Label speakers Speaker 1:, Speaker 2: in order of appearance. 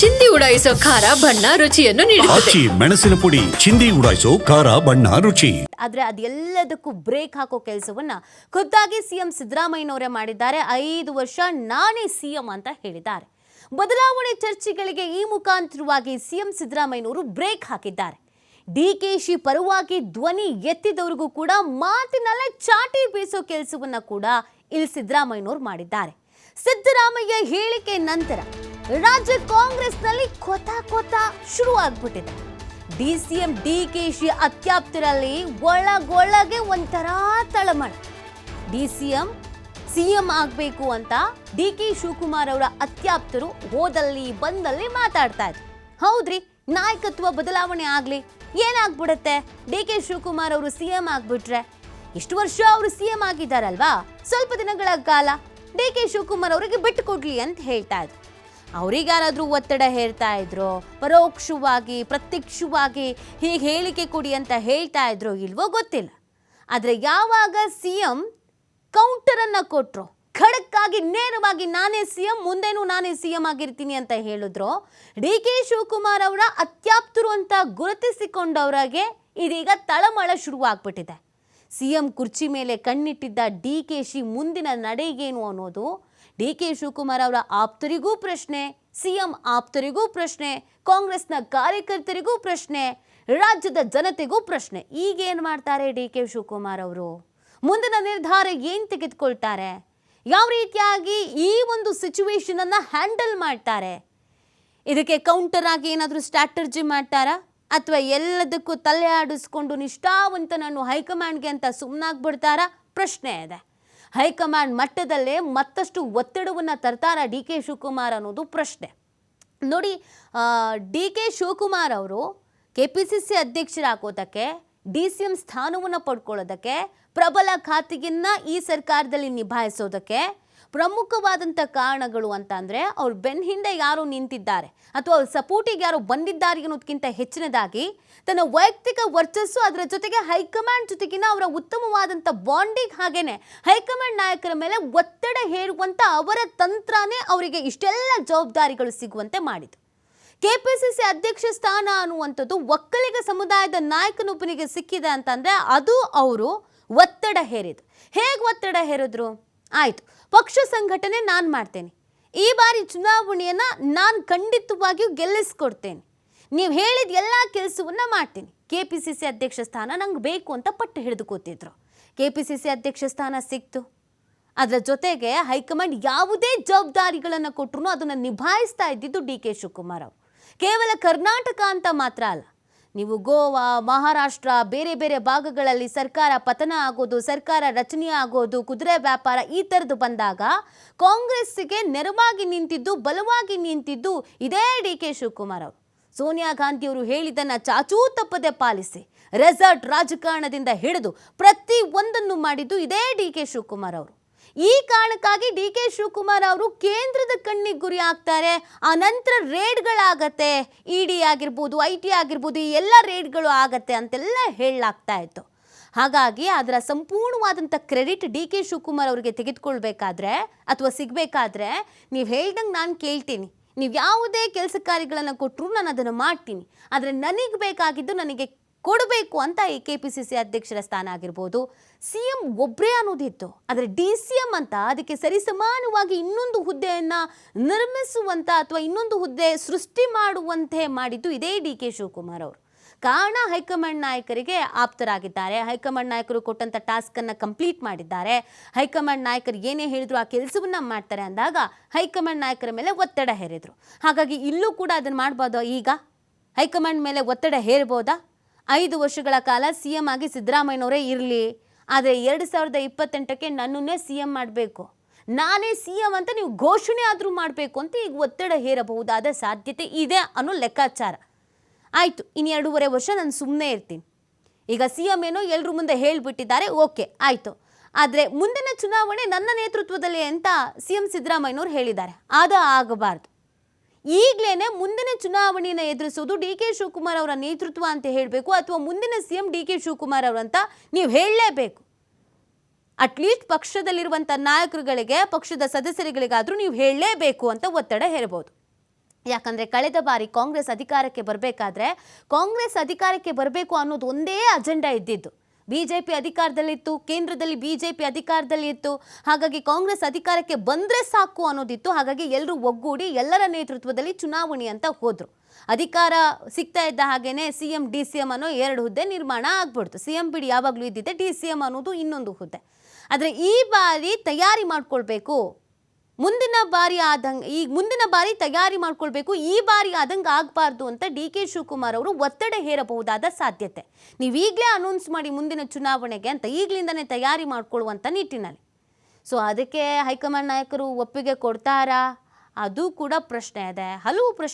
Speaker 1: ಚಿಂದಿ ಉಡಾಯಿಸೋ ಖಾರ ಬಣ್ಣ ರುಚಿಯನ್ನು ನೀಡುತ್ತದೆ.
Speaker 2: ಆಚಿ ಮೆಣಸಿನ ಪುಡಿ ಚಿಂದಿ ಉಡಾಯಿಸೋ ಖಾರ ಬಣ್ಣ ರುಚಿ.
Speaker 3: ಆದ್ರೆ ಅದೆಲ್ಲದಕ್ಕೂ ಬ್ರೇಕ್ ಹಾಕೋ ಕೆಲಸವನ್ನ ಖುದ್ದಾಗಿ ಸಿಎಂ ಸಿದ್ದರಾಮಯ್ಯನವರೇ ಮಾಡಿದ್ದಾರೆ. ಐದು ವರ್ಷ ನಾನೇ ಸಿಎಂ ಅಂತ ಹೇಳಿದ್ದಾರೆ. ಬದಲಾವಣೆ ಚರ್ಚೆಗಳಿಗೆ ಈ ಮುಖಾಂತರವಾಗಿ ಸಿಎಂ ಸಿದ್ದರಾಮಯ್ಯನವರು ಬ್ರೇಕ್ ಹಾಕಿದ್ದಾರೆ. ಡಿಕೆಶಿ ಪರವಾಗಿ ಧ್ವನಿ ಎತ್ತಿದವರಿಗೂ ಕೂಡ ಮಾತಿನಲ್ಲೇ ಚಾಟಿ ಬೀಸೋ ಕೆಲಸವನ್ನ ಕೂಡ ಇಲ್ಲಿ ಸಿದ್ದರಾಮಯ್ಯನವರು ಮಾಡಿದ್ದಾರೆ. ಸಿದ್ದರಾಮಯ್ಯ ಹೇಳಿಕೆ ನಂತರ ರಾಜ್ಯ ಕಾಂಗ್ರೆಸ್ನಲ್ಲಿ ಕೊತ ಕೊತ ಶುರು ಆಗ್ಬಿಟ್ಟಿದೆ ಕೆ ಶಿ ಅತ್ಯಾಪ್ತರಲ್ಲಿ ಒಳಗೊಳಗೆ ಒಂಥರ ತಳಮಳ. ಸಿ ಎಂ ಆಗಬೇಕು ಅಂತ ಡಿ ಕೆ ಶಿವಕುಮಾರ್ ಅವರ ಅತ್ಯಾಪ್ತರು ಹೋದಲ್ಲಿ ಬಂದಲ್ಲಿ ಮಾತಾಡ್ತಾ ಇದ್ರು. ಹೌದ್ರಿ, ನಾಯಕತ್ವ ಬದಲಾವಣೆ ಆಗಲಿ, ಏನಾಗ್ಬಿಡುತ್ತೆ? ಡಿ ಕೆ ಶಿವಕುಮಾರ್ ಅವರು ಸಿ ಎಂ ಆಗ್ಬಿಟ್ರೆ, ಇಷ್ಟು ವರ್ಷ ಅವರು ಸಿ ಎಂ ಆಗಿದ್ದಾರಲ್ವಾ? ಸ್ವಲ್ಪ ದಿನಗಳ ಕಾಲ ಡಿ ಕೆ ಶಿವಕುಮಾರ್ ಅವರಿಗೆ ಬಿಟ್ಟು ಕೊಡ್ಲಿ ಅಂತ ಹೇಳ್ತಾ ಇದ್ರು. ಅವರಿಗಾರಾದ್ರೂ ಒತ್ತಡ ಹೇರ್ತಾ ಇದ್ರು, ಪರೋಕ್ಷವಾಗಿ, ಪ್ರತ್ಯಕ್ಷವಾಗಿ ಹೀಗೆ ಹೇಳಿಕೆ ಕೊಡಿ ಅಂತ ಹೇಳ್ತಾ ಇದ್ರು ಇಲ್ವೋ ಗೊತ್ತಿಲ್ಲ. ಆದರೆ ಯಾವಾಗ ಸಿ ಎಂ ಕೌಂಟರನ್ನು ಕೊಟ್ಟರು ಖಡಕ್ಕಾಗಿ, ನೇರವಾಗಿ ನಾನೇ ಸಿ ಎಂ ಮುಂದೇನೂ ನಾನೇ ಸಿ ಎಂ ಆಗಿರ್ತೀನಿ ಅಂತ ಹೇಳಿದ್ರು ಡಿ ಕೆ ಶಿವಕುಮಾರ್ ಅವರ ಅತ್ಯಾಪ್ತರು ಅಂತ ಗುರುತಿಸಿಕೊಂಡವರಿಗೆ ಇದೀಗ ತಳಮಳ ಶುರುವಾಗ್ಬಿಟ್ಟಿದೆ. ಸಿಎಂ ಕುರ್ಚಿ ಮೇಲೆ ಕಣ್ಣಿಟ್ಟಿದ್ದ ಡಿ ಕೆ ಶಿ ಮುಂದಿನ ನಡೆಗೇನು ಅನ್ನೋದು? ಡಿ ಕೆ ಶಿವಕುಮಾರ್ ಅವರ ಆಪ್ತರಿಗೂ ಪ್ರಶ್ನೆ, ಸಿಎಂ ಆಪ್ತರಿಗೂ ಪ್ರಶ್ನೆ, ಕಾಂಗ್ರೆಸ್ನ ಕಾರ್ಯಕರ್ತರಿಗೂ ಪ್ರಶ್ನೆ, ರಾಜ್ಯದ ಜನತೆಗೂ ಪ್ರಶ್ನೆ. ಈಗೇನು ಮಾಡ್ತಾರೆ ಡಿ ಕೆ ಶಿವಕುಮಾರ್ ಅವರು? ಮುಂದಿನ ನಿರ್ಧಾರ ಏನು ತೆಗೆದುಕೊಳ್ತಾರೆ? ಯಾವ ರೀತಿಯಾಗಿ ಈ ಒಂದು ಸಿಚುವೇಶನನ್ನು ಹ್ಯಾಂಡಲ್ ಮಾಡ್ತಾರೆ? ಇದಕ್ಕೆ ಕೌಂಟರ್ ಆಗಿ ಏನಾದರೂ ಸ್ಟ್ರಾಟರ್ಜಿ ಮಾಡ್ತಾರಾ? ಅಥವಾ ಎಲ್ಲದಕ್ಕೂ ತಲೆ ಆಡಿಸ್ಕೊಂಡು ನಿಷ್ಠಾವಂತನನ್ನು ಹೈಕಮಾಂಡ್ಗೆ ಅಂತ ಸುಮ್ಮನಾಗ್ಬಿಡ್ತಾರಾ ಪ್ರಶ್ನೆ ಇದೆ. ಹೈಕಮಾಂಡ್ ಮಟ್ಟದಲ್ಲೇ ಮತ್ತಷ್ಟು ಒತ್ತಡವನ್ನು ತರ್ತಾರ ಡಿ ಕೆ ಶಿವಕುಮಾರ್ ಅನ್ನೋದು ಪ್ರಶ್ನೆ. ನೋಡಿ ಡಿ ಕೆ ಶಿವಕುಮಾರ್ ಅವರು ಕೆ ಪಿ ಸಿ ಸಿ ಅಧ್ಯಕ್ಷರಾಗೋದಕ್ಕೆ, ಡಿ ಸಿ ಎಂ ಸ್ಥಾನವನ್ನು ಪಡ್ಕೊಳ್ಳೋದಕ್ಕೆ, ಪ್ರಬಲ ಖಾತೆಯನ್ನು ಈ ಸರ್ಕಾರದಲ್ಲಿ ನಿಭಾಯಿಸೋದಕ್ಕೆ ಪ್ರಮುಖವಾದಂಥ ಕಾರಣಗಳು ಅಂತ ಅಂದರೆ ಅವ್ರ ಬೆನ್ನ ಹಿಂದೆ ಯಾರು ನಿಂತಿದ್ದಾರೆ ಅಥವಾ ಅವ್ರ ಸಪೋರ್ಟಿಗೆ ಯಾರು ಬಂದಿದ್ದಾರೆ ಅನ್ನೋದಕ್ಕಿಂತ ಹೆಚ್ಚಿನದಾಗಿ ತನ್ನ ವೈಯಕ್ತಿಕ ವರ್ಚಸ್ಸು ಅದರ ಜೊತೆಗೆ ಹೈಕಮಾಂಡ್ ಜೊತೆಗಿನ ಅವರ ಉತ್ತಮವಾದಂಥ ಬಾಂಡಿಂಗ್ ಹಾಗೇನೆ ಹೈಕಮಾಂಡ್ ನಾಯಕರ ಮೇಲೆ ಒತ್ತಡ ಹೇರುವಂಥ ಅವರ ತಂತ್ರನೇ ಅವರಿಗೆ ಇಷ್ಟೆಲ್ಲ ಜವಾಬ್ದಾರಿಗಳು ಸಿಗುವಂತೆ ಮಾಡಿತು ಕೆಪಿಸಿಸಿ ಅಧ್ಯಕ್ಷ ಸ್ಥಾನ ಅನ್ನುವಂಥದ್ದು ಒಕ್ಕಲಿಗ ಸಮುದಾಯದ ನಾಯಕನೊಬ್ಬನಿಗೆ ಸಿಕ್ಕಿದೆ ಅಂತಂದರೆ ಅದು ಅವರು ಒತ್ತಡ ಹೇರಿದ್ರು ಹೇಗೆ ಒತ್ತಡ ಹೇರಿದ್ರು? ಆಯ್ತು. ಪಕ್ಷ ಸಂಘಟನೆ ನಾನು ಮಾಡ್ತೇನೆ. ಈ ಬಾರಿ ಚುನಾವಣೆಯನ್ನು ನಾನು ಖಂಡಿತವಾಗಿಯೂ ಗೆಲ್ಲಿಸ್ಕೊಡ್ತೇನೆ. ನೀವು ಹೇಳಿದ ಎಲ್ಲ ಕೆಲಸವನ್ನು ಮಾಡ್ತೀನಿ. ಕೆ ಪಿ ಸಿ ಸಿ ಅಧ್ಯಕ್ಷ ಸ್ಥಾನ ನಂಗೆ ಬೇಕು ಅಂತ ಪಟ್ಟು ಹಿಡಿದು ಕೂತಿದ್ರು. ಕೆ ಪಿ ಸಿ ಸಿ ಅಧ್ಯಕ್ಷ ಸ್ಥಾನ ಸಿಕ್ತು. ಅದರ ಜೊತೆಗೆ ಹೈಕಮಾಂಡ್ ಯಾವುದೇ ಜವಾಬ್ದಾರಿಗಳನ್ನು ಕೊಟ್ಟರು ಅದನ್ನು ನಿಭಾಯಿಸ್ತಾ ಇದ್ದಿದ್ದು ಡಿ ಕೆ ಶಿವಕುಮಾರ್ ಅವರು. ಕೇವಲ ಕರ್ನಾಟಕ ಅಂತ ಮಾತ್ರ ಅಲ್ಲ ನೀವು ಗೋವಾ, ಮಹಾರಾಷ್ಟ್ರ, ಬೇರೆ ಬೇರೆ ಭಾಗಗಳಲ್ಲಿ ಸರ್ಕಾರ ಪತನ ಆಗೋದು, ಸರ್ಕಾರ ರಚನೆ ಆಗೋದು, ಕುದುರೆ ವ್ಯಾಪಾರ ಈ ಥರದ್ದು ಬಂದಾಗ ಕಾಂಗ್ರೆಸ್ಸಿಗೆ ನೆರವಾಗಿ ನಿಂತಿದ್ದು, ಬಲವಾಗಿ ನಿಂತಿದ್ದು ಇದೇ ಡಿ ಕೆ ಶಿವಕುಮಾರ್ ಅವರು. ಸೋನಿಯಾ ಗಾಂಧಿ ಅವರು ಹೇಳಿದ್ದನ್ನ ಚಾಚೂ ತಪ್ಪದೆ ಪಾಲಿಸಿ, ರೆಸಾರ್ಟ್ ರಾಜಕಾರಣದಿಂದ ಹಿಡಿದು ಪ್ರತಿ ಒಂದನ್ನು ಮಾಡಿದ್ದು ಇದೇ ಡಿ ಕೆ ಶಿವಕುಮಾರ್ ಅವರು. ಈ ಕಾರಣಕ್ಕಾಗಿ ಡಿ ಕೆ ಶಿವಕುಮಾರ್ ಅವರು ಕೇಂದ್ರದ ಕಣ್ಣಿಗೆ ಗುರಿ ಆಗ್ತಾರೆ ಆ ನಂತರ ರೇಡ್ಗಳಾಗತ್ತೆ. ಇ ಡಿ ಆಗಿರ್ಬೋದು ಐ ಟಿ ಆಗಿರ್ಬೋದು ಎಲ್ಲ ರೇಡ್ಗಳು ಆಗತ್ತೆ ಅಂತೆಲ್ಲ ಹೇಳಲಾಗ್ತಾ ಇತ್ತು. ಹಾಗಾಗಿ ಅದರ ಸಂಪೂರ್ಣವಾದಂಥ ಕ್ರೆಡಿಟ್ ಡಿ ಕೆ ಶಿವಕುಮಾರ್ ಅವರಿಗೆ ತೆಗೆದುಕೊಳ್ಬೇಕಾದ್ರೆ ಅಥವಾ ಸಿಗಬೇಕಾದ್ರೆ ನೀವು ಹೇಳ್ದಂಗೆ ನಾನು ಕೇಳ್ತೀನಿ. ನೀವು ಯಾವುದೇ ಕೆಲಸ ಕಾರ್ಯಗಳನ್ನು ಕೊಟ್ಟರು ನಾನು ಅದನ್ನು ಮಾಡ್ತೀನಿ. ಆದರೆ ನನಗೆ ಬೇಕಾಗಿದ್ದು ನನಗೆ ಕೊಡಬೇಕು ಅಂತ ಈ ಕೆ ಪಿ ಸಿ ಸಿ ಅಧ್ಯಕ್ಷರ ಸ್ಥಾನ ಆಗಿರ್ಬೋದು. ಸಿ ಎಂ ಒಬ್ಬರೇ ಅನ್ನೋದಿತ್ತು. ಆದರೆ ಡಿ ಸಿ ಎಂ ಅಂತ ಅದಕ್ಕೆ ಸರಿಸಮಾನವಾಗಿ ಇನ್ನೊಂದು ಹುದ್ದೆಯನ್ನು ನಿರ್ಮಿಸುವಂಥ ಅಥವಾ ಇನ್ನೊಂದು ಹುದ್ದೆ ಸೃಷ್ಟಿ ಮಾಡುವಂತೆ ಮಾಡಿದ್ದು ಇದೇ ಡಿ ಕೆ ಶಿವಕುಮಾರ್ ಅವರು. ಕಾರಣ ಹೈಕಮಾಂಡ್ ನಾಯಕರಿಗೆ ಆಪ್ತರಾಗಿದ್ದಾರೆ. ಹೈಕಮಾಂಡ್ ನಾಯಕರು ಕೊಟ್ಟಂಥ ಟಾಸ್ಕನ್ನು ಕಂಪ್ಲೀಟ್ ಮಾಡಿದ್ದಾರೆ. ಹೈಕಮಾಂಡ್ ನಾಯಕರು ಏನೇ ಹೇಳಿದ್ರು ಆ ಕೆಲಸವನ್ನು ಮಾಡ್ತಾರೆ ಅಂದಾಗ ಹೈಕಮಾಂಡ್ ನಾಯಕರ ಮೇಲೆ ಒತ್ತಡ ಹೇರಿದರು. ಹಾಗಾಗಿ ಇಲ್ಲೂ ಕೂಡ ಅದನ್ನು ಮಾಡ್ಬೋದಾ ಈಗ? ಹೈಕಮಾಂಡ್ ಮೇಲೆ ಒತ್ತಡ ಹೇರ್ಬೋದಾ ಐದು ವರ್ಷಗಳ ಕಾಲ ಸಿ ಎಂ ಆಗಿ ಸಿದ್ದರಾಮಯ್ಯನವರೇ ಇರಲಿ. ಆದರೆ ಎರಡು ಸಾವಿರದ ಇಪ್ಪತ್ತೆಂಟಕ್ಕೆ ನನ್ನನ್ನೇ ಸಿ ಎಂ ಮಾಡಬೇಕು. ನಾನೇ ಸಿ ಎಂ ಅಂತ ನೀವು ಘೋಷಣೆ ಆದರೂ ಮಾಡಬೇಕು ಅಂತ ಈಗ ಒತ್ತಡ ಹೇರಬಹುದಾದ ಸಾಧ್ಯತೆ ಇದೆ ಅನ್ನೋ ಲೆಕ್ಕಾಚಾರ. ಆಯಿತು ಇನ್ನು ಎರಡೂವರೆ ವರ್ಷ ನಾನು ಸುಮ್ಮನೆ ಇರ್ತೀನಿ. ಈಗ ಸಿ ಎಂ ಏನೋ ಎಲ್ಲರೂ ಮುಂದೆ ಹೇಳಿಬಿಟ್ಟಿದ್ದಾರೆ, ಓಕೆ, ಆಯಿತು. ಆದರೆ ಮುಂದಿನ ಚುನಾವಣೆ ನನ್ನ ನೇತೃತ್ವದಲ್ಲಿ ಅಂತ ಸಿ ಎಂ ಸಿದ್ದರಾಮಯ್ಯನವ್ರು ಹೇಳಿದ್ದಾರೆ. ಅದು ಆಗಬಾರ್ದು. ಈಗಲೇ ಮುಂದಿನ ಚುನಾವಣೆಯನ್ನು ಎದುರಿಸೋದು ಡಿ ಕೆ ಶಿವಕುಮಾರ್ ಅವರ ನೇತೃತ್ವ ಅಂತ ಹೇಳಬೇಕು ಅಥವಾ ಮುಂದಿನ C M D K Shivakumar ಅವರಂತ ನೀವು ಹೇಳಲೇಬೇಕು. ಅಟ್ಲೀಸ್ಟ್ ಪಕ್ಷದಲ್ಲಿರುವಂಥ ನಾಯಕರುಗಳಿಗೆ, ಪಕ್ಷದ ಸದಸ್ಯರುಗಳಿಗಾದರೂ ನೀವು ಹೇಳಲೇಬೇಕು ಅಂತ ಒತ್ತಡ ಹೇರಬಹುದು. ಯಾಕಂದರೆ ಕಳೆದ ಬಾರಿ ಕಾಂಗ್ರೆಸ್ ಅಧಿಕಾರಕ್ಕೆ ಬರಬೇಕಾದ್ರೆ ಕಾಂಗ್ರೆಸ್ ಅಧಿಕಾರಕ್ಕೆ ಬರಬೇಕು ಅನ್ನೋದು ಒಂದೇ ಅಜೆಂಡಾ ಇದ್ದಿದ್ದು. ಬಿ ಜೆ ಪಿ ಅಧಿಕಾರದಲ್ಲಿತ್ತು, ಕೇಂದ್ರದಲ್ಲಿ ಬಿಜೆಪಿ ಅಧಿಕಾರದಲ್ಲಿ ಇತ್ತು ಹಾಗಾಗಿ ಕಾಂಗ್ರೆಸ್ ಅಧಿಕಾರಕ್ಕೆ ಬಂದರೆ ಸಾಕು ಅನ್ನೋದಿತ್ತು. ಹಾಗಾಗಿ ಎಲ್ಲರೂ ಒಗ್ಗೂಡಿ ಎಲ್ಲರ ನೇತೃತ್ವದಲ್ಲಿ ಚುನಾವಣೆ ಅಂತ ಹೋದರು. ಅಧಿಕಾರ ಸಿಗ್ತಾ ಇದ್ದ ಹಾಗೇನೆ C M D C M ಅನ್ನೋ ಎರಡು ಹುದ್ದೆ ನಿರ್ಮಾಣ ಆಗ್ಬಿಡ್ತು. ಸಿ ಎಂ ಬಿಡಿ ಯಾವಾಗಲೂ ಇದ್ದಿದ್ದೆ, ಡಿ ಸಿ ಎಂ ಅನ್ನೋದು ಇನ್ನೊಂದು ಹುದ್ದೆ. ಆದರೆ ಈ ಬಾರಿ ತಯಾರಿ ಮಾಡ್ಕೊಳ್ಬೇಕು. ಮುಂದಿನ ಬಾರಿ ಆದಂಗೆ, ಈ ಮುಂದಿನ ಬಾರಿ ತಯಾರಿ ಮಾಡ್ಕೊಳ್ಬೇಕು, ಈ ಬಾರಿ ಆದಂಗೆ ಆಗಬಾರ್ದು ಅಂತ ಡಿ ಕೆ ಶಿವಕುಮಾರ್ ಅವರು ಒತ್ತಡ ಹೇರಬಹುದಾದ ಸಾಧ್ಯತೆ. ನೀವು ಈಗಲೇ ಅನೌನ್ಸ್ ಮಾಡಿ ಮುಂದಿನ ಚುನಾವಣೆಗೆ ಅಂತ ಈಗಲಿಂದನೇ ತಯಾರಿ ಮಾಡ್ಕೊಳ್ಳುವಂಥ ನಿಟ್ಟಿನಲ್ಲಿ. ಸೊ ಅದಕ್ಕೆ ಹೈಕಮಾಂಡ್ ನಾಯಕರು ಒಪ್ಪಿಗೆ ಕೊಡ್ತಾರಾ? ಅದು ಕೂಡ ಪ್ರಶ್ನೆ ಇದೆ. ಹಲವು ಪ್ರಶ್ನೆ